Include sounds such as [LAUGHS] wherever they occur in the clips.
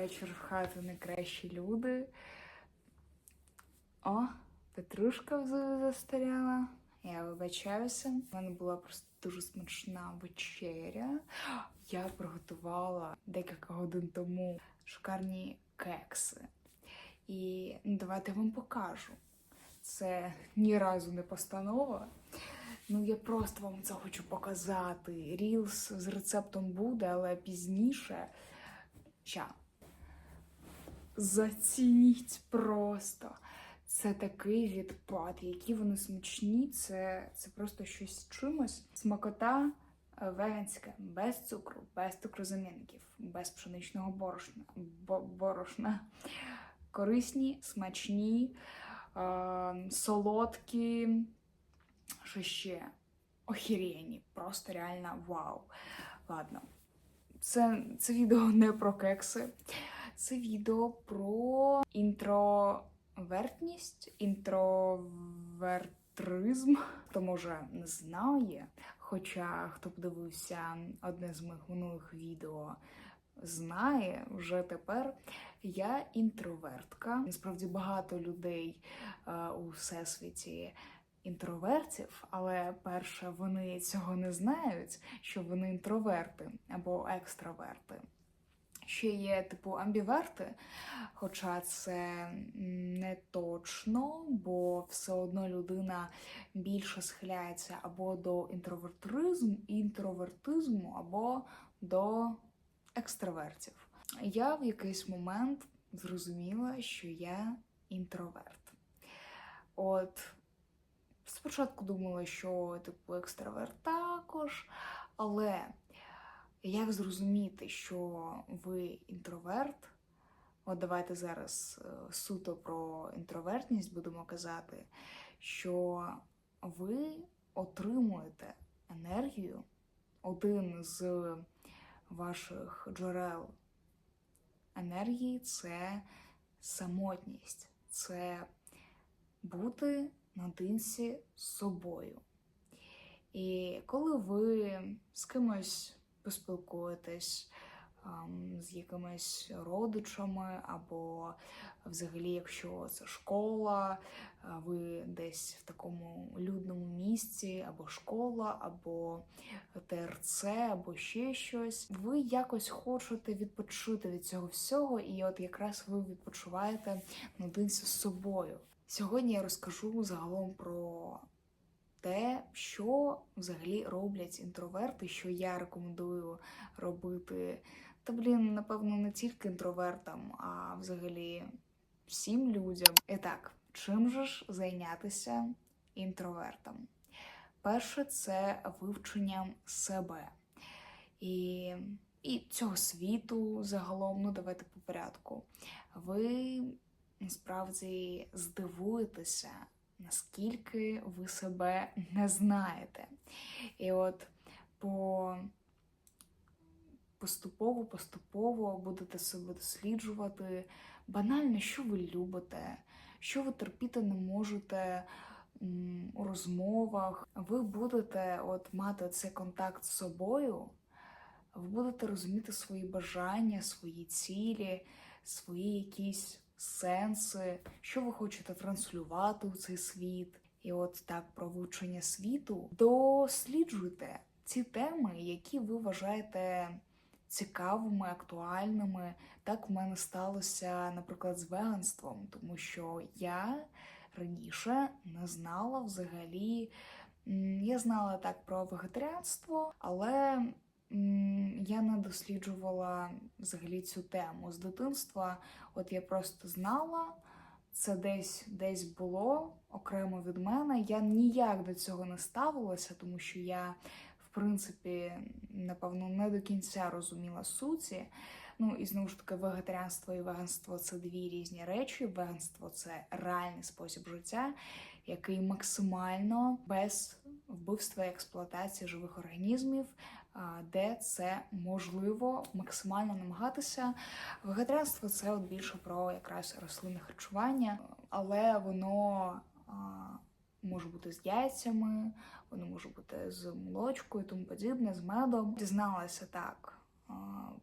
вечір в хату не кращі люди. О, Петрушка взагалі застаріла. Я вибачаюся. У мене була просто дуже смачна вечеря. Я приготувала декілька годин тому шикарні кекси. І ну, давайте я вам покажу. Це ні разу не постанова. Ну, я просто вам це хочу показати. Рілс з рецептом буде, але пізніше. Ща. Зацініть просто. Це такий відпад, які вони смачні. Це, це просто щось з чимось. Смакота е, веганська, без цукру, без цукрозамінників, без пшеничного борошна. Бо, борошна. Корисні, смачні, е, солодкі. Що ще? Охірєні. Просто реально вау. Ладно. Це, це відео не про кекси. Це відео про інтровертність, інтровертризм. Хто може не знає, хоча хто подивився одне з моїх минулих відео, знає вже тепер. Я інтровертка. Насправді багато людей е, у всесвіті інтровертів, але перше, вони цього не знають, що вони інтроверти або екстраверти. Ще є типу амбіверти, хоча це не точно, бо все одно людина більше схиляється або до інтровертризму, інтровертизму, або до екстравертів. Я в якийсь момент зрозуміла, що я інтроверт. От спочатку думала, що типу екстраверт також, але як зрозуміти, що ви інтроверт? От давайте зараз е, суто про інтровертність будемо казати, що ви отримуєте енергію, один з ваших джерел енергії це самотність, це бути наодинці з собою. І коли ви з кимось поспілкуєтесь, ем, з якимись родичами, або взагалі, якщо це школа, е, ви десь в такому людному місці, або школа, або ТРЦ, або ще щось, ви якось хочете відпочити від цього всього, і от якраз ви відпочиваєте наодинці з собою. Сьогодні я розкажу загалом про те, що взагалі роблять інтроверти, що я рекомендую робити. Та, блін, напевно, не тільки інтровертам, а взагалі всім людям. І так, чим же ж зайнятися інтровертам? Перше, це вивченням себе. І, і цього світу загалом, ну давайте по порядку. Ви насправді здивуєтеся, наскільки ви себе не знаєте. І от по поступово-поступово будете себе досліджувати банально, що ви любите, що ви терпіти не можете у розмовах. Ви будете от мати цей контакт з собою, ви будете розуміти свої бажання, свої цілі, свої якісь сенси, що ви хочете транслювати у цей світ. І от так про вивчення світу досліджуйте ці теми, які ви вважаєте цікавими, актуальними. Так в мене сталося, наприклад, з веганством, тому що я раніше не знала взагалі. Я знала так про вегетаріанство, але я не досліджувала взагалі цю тему з дитинства. От я просто знала, це десь десь було окремо від мене. Я ніяк до цього не ставилася, тому що я, в принципі, напевно, не до кінця розуміла суті. Ну і знову ж таки, вегетаріанство і веганство це дві різні речі. Веганство це реальний спосіб життя, який максимально без вбивства і експлуатації живих організмів, де це можливо максимально намагатися. Вегетаріанство це от більше про якраз рослинне харчування, але воно може бути з яйцями, воно може бути з молочкою, тому подібне, з медом. Дізналася так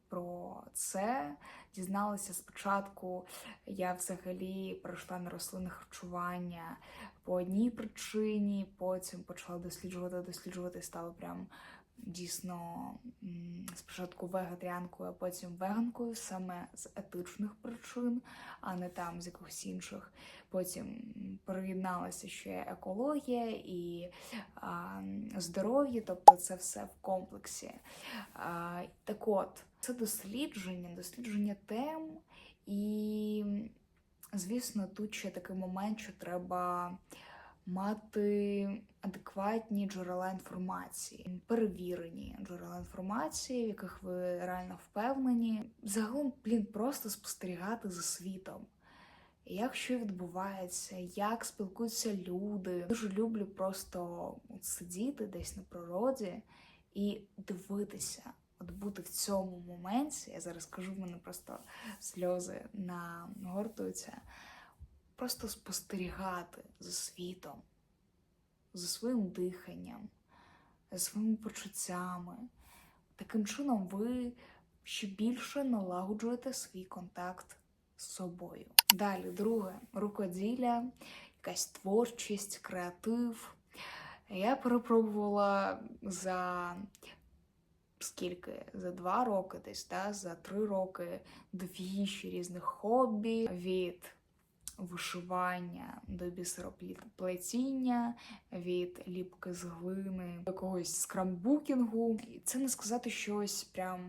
про це. Дізналася спочатку, я взагалі пройшла на рослинне харчування по одній причині, потім почала досліджувати, досліджувати, стала прям дійсно спочатку вегетаріанкою, а потім веганкою, саме з етичних причин, а не там з якихось інших. Потім приєдналася ще екологія і а, здоров'я, тобто це все в комплексі. А, так от, це дослідження, дослідження тем, і, звісно, тут ще такий момент, що треба мати адекватні джерела інформації, перевірені джерела інформації, в яких ви реально впевнені. Загалом, блін, просто спостерігати за світом. Як що відбувається, як спілкуються люди. Дуже люблю просто сидіти десь на природі і дивитися, от бути в цьому моменті. Я зараз кажу, в мене просто сльози нагортуються. Просто спостерігати за світом, за своїм диханням, за своїми почуттями. Таким чином, ви ще більше налагоджуєте свій контакт з собою. Далі, друге, рукоділля, якась творчість, креатив. Я перепробувала за скільки? За два роки, десь, да? за три роки дві ще різних хобі від вишивання до бісероплетіння, від ліпки з глини, до якогось скрамбукінгу. І Це не сказати щось прям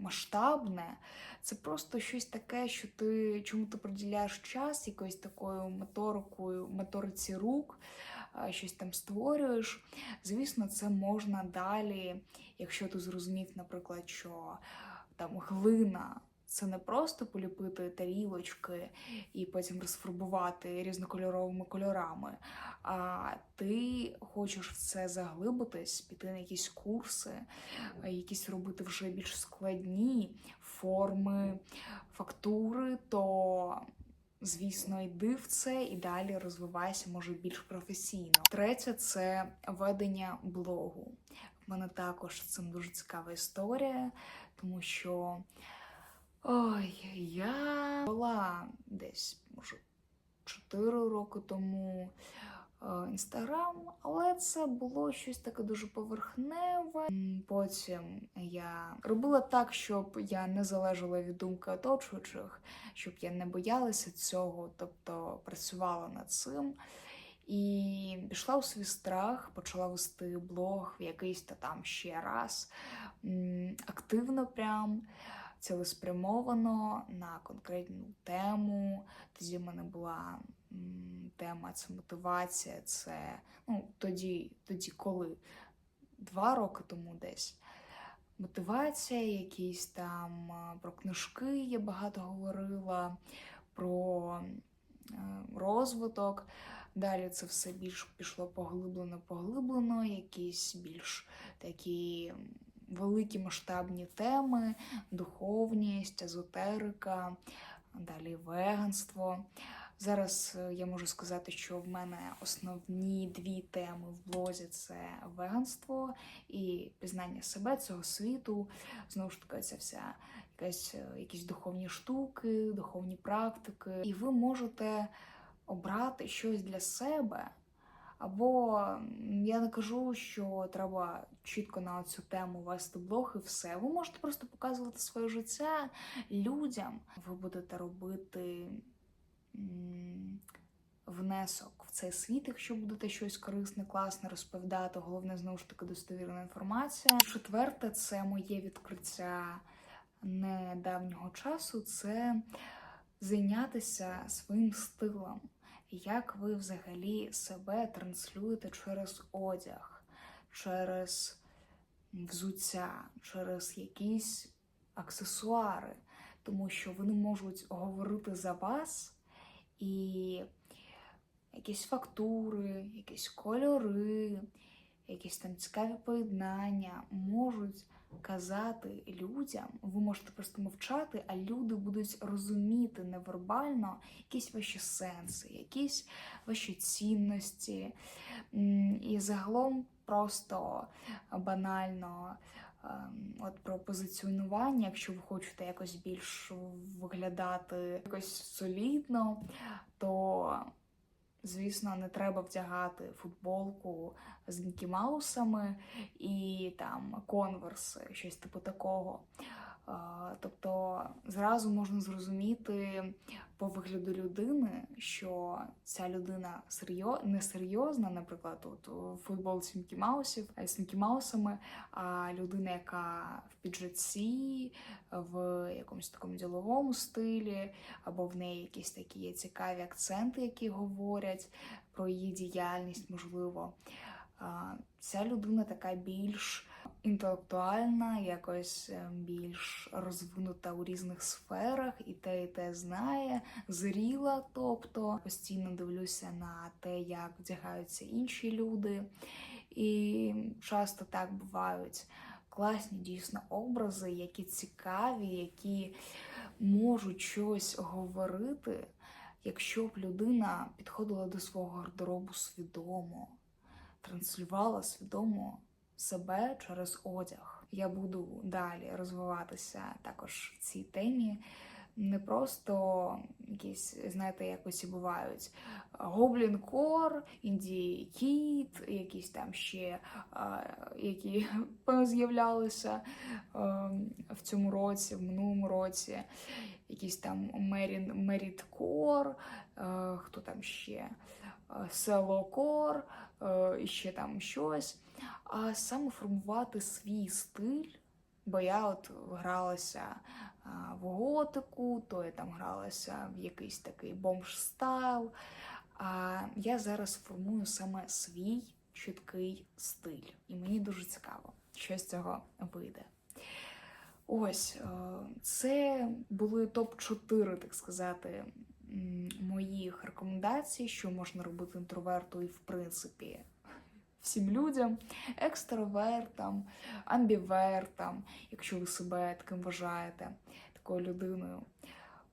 масштабне. Це просто щось таке, що ти чому ти приділяєш час якоюсь такою моторикою, моториці рук, щось там створюєш. Звісно, це можна далі, якщо ти зрозумів, наприклад, що там глина. Це не просто поліпити тарілочки і потім розфарбувати різнокольоровими кольорами. А ти хочеш в це заглибитись, піти на якісь курси, якісь робити вже більш складні форми, фактури, то звісно йди в це і далі розвивайся, може більш професійно. Третє це ведення блогу. В мене також цим дуже цікава історія, тому що. Ой, я була десь, може, 4 роки тому інстаграм, але це було щось таке дуже поверхневе. Потім я робила так, щоб я не залежала від думки оточуючих, щоб я не боялася цього, тобто працювала над цим. І пішла у свій страх, почала вести блог в якийсь та там ще раз активно прям цілеспрямовано на конкретну тему. Тоді в мене була тема це мотивація. Це ну, тоді, тоді коли два роки тому десь. Мотивація, якісь там про книжки я багато говорила, про е, розвиток. Далі це все більш пішло поглиблено, поглиблено, якісь більш такі великі масштабні теми, духовність, езотерика, далі веганство. Зараз е, я можу сказати, що в мене основні дві теми в блозі це веганство і пізнання себе, цього світу. Знову ж таки, це вся якась, е, якісь духовні штуки, духовні практики. І ви можете обрати щось для себе. Або я не кажу, що треба чітко на цю тему вести блог і все. Ви можете просто показувати своє життя людям. Ви будете робити внесок в цей світ, якщо будете щось корисне, класне розповідати. Головне, знову ж таки, достовірна інформація. Четверте, це моє відкриття недавнього часу. Це зайнятися своїм стилем. Як ви взагалі себе транслюєте через одяг, через взуття, через якісь аксесуари, тому що вони можуть говорити за вас і якісь фактури, якісь кольори, якісь там цікаві поєднання можуть казати людям. Ви можете просто мовчати, а люди будуть розуміти невербально якісь ваші сенси, якісь ваші цінності. І загалом просто банально ем, от про позиціонування, якщо ви хочете якось більш виглядати якось солідно, то звісно не треба вдягати футболку з Мікі Маусами і там конверси, щось типу такого. Тобто зразу можна зрозуміти по вигляду людини, що ця людина серйо... не серйозна, наприклад, от у футболці Мікі Маусів з Мікі Маусами, а людина, яка в піджаці, в якомусь такому діловому стилі, або в неї якісь такі цікаві акценти, які говорять про її діяльність, можливо. Ця людина така більш інтелектуальна, якось е, більш розвинута у різних сферах, і те, і те знає, зріла. Тобто постійно дивлюся на те, як вдягаються інші люди. І часто так бувають класні дійсно образи, які цікаві, які можуть щось говорити, якщо б людина підходила до свого гардеробу свідомо, транслювала свідомо себе через одяг. Я буду далі розвиватися також в цій темі. Не просто якісь, знаєте, якось і бувають Гоблін Кор, Індії Кіт, якісь там ще а, які [LAUGHS] з'являлися в цьому році, в минулому році, якісь там Мерін Меріт Кор, хто там ще Село Кор, і ще там щось а саме формувати свій стиль. Бо я от гралася в готику, то я там гралася в якийсь такий бомж-стайл. А я зараз формую саме свій чіткий стиль. І мені дуже цікаво, що з цього вийде. Ось це були топ-4, так сказати, моїх рекомендацій, що можна робити інтроверту, і в принципі всім людям, екстравертам, амбівертам, якщо ви себе таким вважаєте, такою людиною.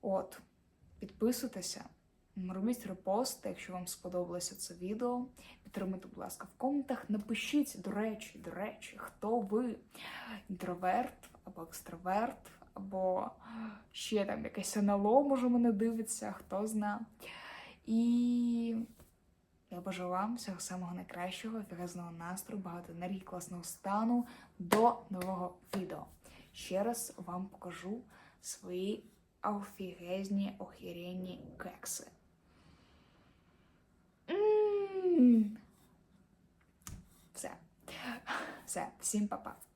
От, підписуйтеся, робіть репости, якщо вам сподобалося це відео. Підтримуйте, будь ласка, в коментах. Напишіть, до речі, до речі, хто ви інтроверт або екстраверт, або ще там якесь НЛО, може, мене дивиться, хто зна. І я бажаю вам всього самого найкращого, фігазного настрою, багато енергії, класного стану до нового відео. Ще раз вам покажу свої офігезні, охеренні кекси. Все. Все, всім па-па.